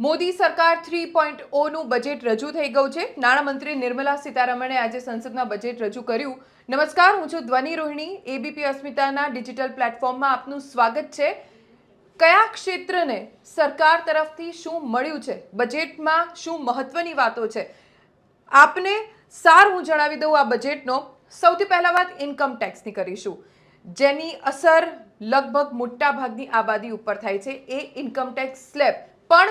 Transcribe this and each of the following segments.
મોદી સરકાર three point ઓનું budget રજૂ થઈ ગયું છે. નાણામંત્રી નિર્મલા સીતારમણે આજે સંસદમાં બજેટ રજૂ કર્યું. નમસ્કાર, હું છું ધ્વનિ રોહિણી. એબીપી અસ્મિતાના ડિજિટલ પ્લેટફોર્મમાં આપનું સ્વાગત છે. કયા ક્ષેત્રને સરકાર તરફથી શું મળ્યું છે? બજેટમાં શું મહત્વની વાતો છે? આપને સાર હું જણાવી દઉં આ બજેટનો સૌથી પહેલા વાત ઇન્કમ ટેક્સની કરીશું. જેની અસર લગભગ મોટા ભાગની આબાદી ઉપર થાય છે. એ ઇન્કમ ટેક્સ સ્લેબ પણ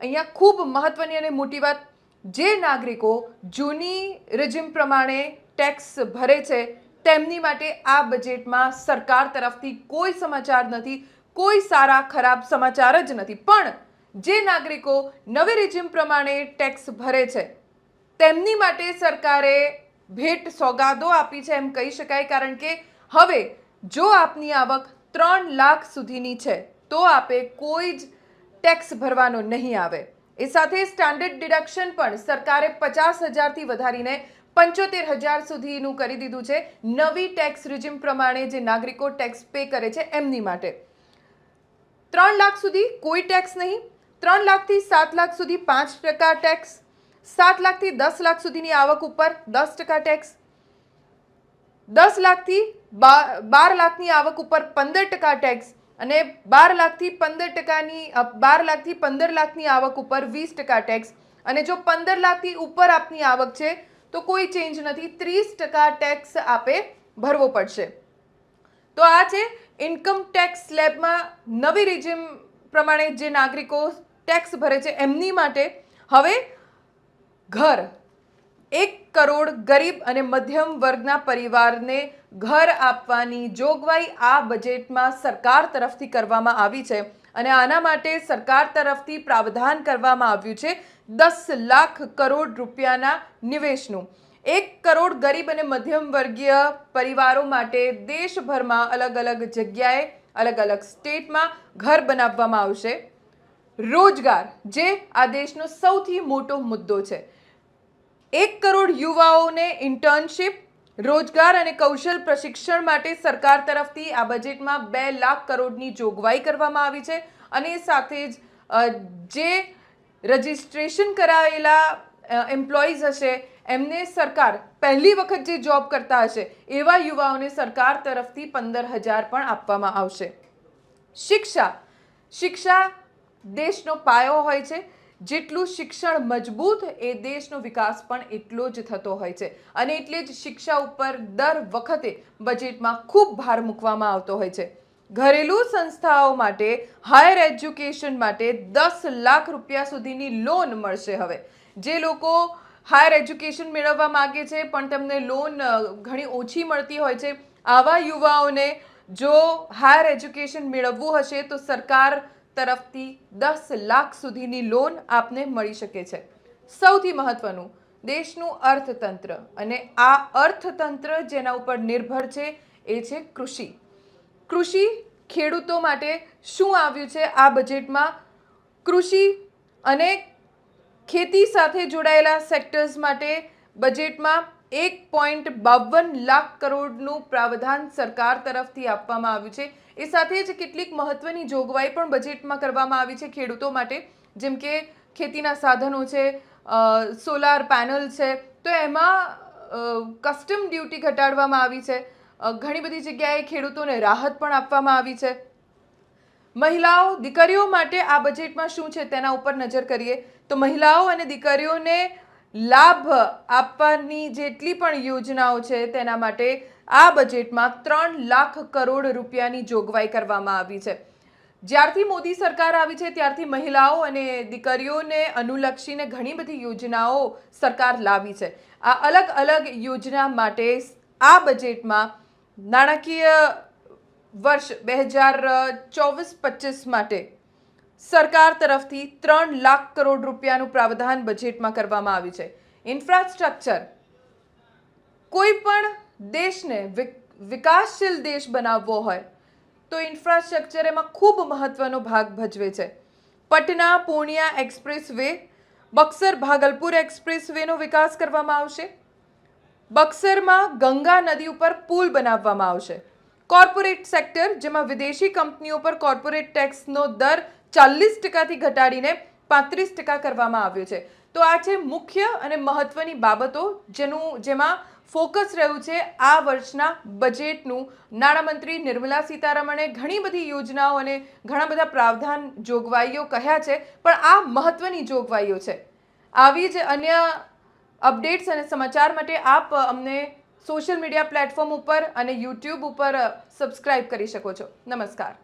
અહીંયા ખૂબ મહત્વની અને મોટી વાત, જે નાગરિકો જૂની રેજિમ પ્રમાણે ટેક્સ ભરે છે, તેમની માટે આ બજેટમાં સરકાર તરફથી કોઈ સમાચાર નથી, કોઈ સારા ખરાબ સમાચાર જ નથી. પણ જે નાગરિકો નવી રિઝ્યુમ પ્રમાણે ટેક્સ ભરે છે, તેમની માટે સરકારે ભેટ સોગાદો આપી છે એમ કહી શકાય, કારણ કે હવે જો આપની આવક ત્રણ લાખ સુધીની છે, તો આપે કોઈ જ ટેક્સ ભરવાનો નહીં આવે. એ સાથે સ્ટાન્ડર્ડ ડિડક્શન પણ સરકારે પચાસ હજારથી વધારીને પંચોતેર હજાર સુધીનું કરી દીધું છે. નવી ટેક્સ રિઝ્યુમ પ્રમાણે જે નાગરિકો ટેક્સ પે કરે છે એમની માટે. ત્રણ લાખ સુધી કોઈ ટેક્સ નહીં. ત્રણ લાખથી સાત લાખ સુધી પાંચ ટકા ટેક્સ સાત લાખથી દસ લાખ સુધીની આવક ઉપર દસ ટકા ટેક્સ દસ લાખથી બાર લાખની આવક ઉપર પંદર ટકા ટેક્સ અને બાર લાખથી પંદર ટકાની બાર લાખથી પંદર લાખની આવક ઉપર વીસ ટકા ટેક્સ અને જો પંદર લાખથી ઉપર આપની આવક છે, તો કોઈ ચેન્જ નથી. ત્રીસ ટકા ટેક્સ આપે ભરવો પડશે. તો આ છે ઇન્કમ ટેક્સ સ્લેબમાં નવી રિજીમ પ્રમાણે જે નાગરિકો ટેક્સ ભરે છે, એમની માટે હવે ઘર એક કરોડ ગરીબ અને મધ્યમ વર્ગના પરિવારને ઘર આપવાની જોગવાઈ આ બજેટમાં સરકાર તરફથી કરવામાં આવી છે અને આના માટે સરકાર તરફથી પ્રાવધાન કરવામાં આવ્યું છે દસ લાખ કરોડ રૂપિયાના નિવેશનું. એક કરોડ ગરીબ અને મધ્યમ વર્ગીય પરિવારો માટે દેશભરમાં અલગ અલગ જગ્યાએ, અલગ અલગ સ્ટેટમાં ઘર બનાવવામાં આવશે. રોજગાર, જે આ દેશનો સૌથી મોટો મુદ્દો છે. એક કરોડ યુવાઓને ઇન્ટર્નશીપ, રોજગાર અને કૌશલ પ્રશિક્ષણ માટે સરકાર તરફથી આ બજેટમાં બે લાખ કરોડની જોગવાઈ કરવામાં આવી છે અને સાથે જ જે રજિસ્ટ્રેશન કરાયેલા એમ્પ્લોઈઝ હશે, એમને સરકાર પહેલી વખત જે જોબ કરતા હશે, એવા યુવાઓને સરકાર તરફથી પંદર હજાર પણ આપવામાં આવશે. શિક્ષા શિક્ષા દેશનો પાયો હોય છે. જેટલું શિક્ષણ મજબૂત એ દેશનો વિકાસ પણ એટલો જ થતો હોય છે. અને એટલે જ શિક્ષા ઉપર દર વખતે બજેટમાં ખૂબ ભાર મૂકવામાં આવતો હોય છે. ઘરેલું સંસ્થાઓ માટે, હાયર એજ્યુકેશન માટે દસ લાખ રૂપિયા સુધીની લોન મળશે હવે. જે લોકો હાયર એજ્યુકેશન મેળવવા માગે છે, પણ તેમને લોન ઘણી ઓછી મળતી હોય છે. આવા યુવાઓને જો હાયર એજ્યુકેશન મેળવવું હશે, તો સરકાર તરફથી દસ લાખ સુધીની લોન આપને મળી શકે છે. સૌથી મહત્વનું, દેશનું અર્થતંત્ર અને આ અર્થતંત્ર જેના ઉપર નિર્ભર છે એ છે કૃષિ. કૃષિ ખેડૂતો માટે શું આવ્યું છે આ બજેટમાં કૃષિ અને ખેતી સાથે જોડાયેલા સેક્ટર્સ માટે બજેટમાં એક પોઈન્ટ બાવન લાખ કરોડનું પ્રાવધાન સરકાર તરફથી આપવામાં આવ્યું છે. એ સાથે જ કેટલીક મહત્વની જોગવાઈ પણ બજેટમાં કરવામાં આવી છે ખેડૂતો માટે. જેમ કે ખેતીના સાધનો છે સોલાર પેનલ છે. તો એમાં કસ્ટમ ડ્યુટી ઘટાડવામાં આવી છે. ઘણી બધી જગ્યાએ ખેડૂતોને રાહત પણ આપવામાં આવી છે. મહિલાઓ દીકરીઓ માટે આ બજેટમાં શું છે તેના ઉપર નજર કરીએ. તો મહિલાઓ અને દીકરીઓને લાભ આપવાની જેટલી પણ યોજનાઓ છે તેના માટે આ બજેટમાં ત્રણ લાખ કરોડ રૂપિયાની જોગવાઈ કરવામાં આવી છે. જ્યારથી મોદી સરકાર આવી છે ત્યારથી મહિલાઓ અને દીકરીઓને અનુલક્ષીને ઘણી બધી યોજનાઓ સરકાર લાવી છે. આ અલગ અલગ યોજના માટે આ બજેટમાં નાણાકીય વર્ષ બે હજાર ચોવીસ પચીસ માટે સરકાર તરફથી ત્રણ લાખ કરોડ રૂપિયાનું પ્રાવધાન બજેટમાં કરવામાં આવ્યું છે. ઇન્ફ્રાસ્ટ્રક્ચર કોઈ પણ દેશને વિક- વિકાસશીલ દેશ બનાવવો હોય, તો ઇન્ફ્રાસ્ટ્રક્ચર એમાં ખૂબ મહત્વનો ભાગ ભજવે છે. Patna Purnia express way Buxar Bhagalpur express વેનો વિકાસ કરવામાં આવશે. બક્સરમાં ગંગા નદી ઉપર પુલ બનાવવામાં આવશે. કોર્પોરેટ સેક્ટર, જેમાં વિદેશી કંપનીઓ પર કોર્પોરેટ ટેક્સનો દર ચાલીસ ટકાથી ઘટાડીને પાંત્રીસ ટકા કરવામાં આવ્યો છે. તો આ છે મુખ્ય અને મહત્વની બાબતો જેનું, જેમાં ફોકસ રહ્યું છે આ વર્ષના બજેટનું. નાણામંત્રી નિર્મલા સીતારમણે ઘણી બધી યોજનાઓ અને ઘણા બધા પ્રાવધાન જોગવાઈઓ કહ્યા છે, પણ આ મહત્વની જોગવાઈઓ છે. આવી જ અન્ય અપડેટ્સ અને સમાચાર માટે આપ અમને સોશિયલ મીડિયા પ્લેટફોર્મ ઉપર અને યુટ્યુબ ઉપર સબસ્ક્રાઇબ કરી શકો છો. નમસ્કાર.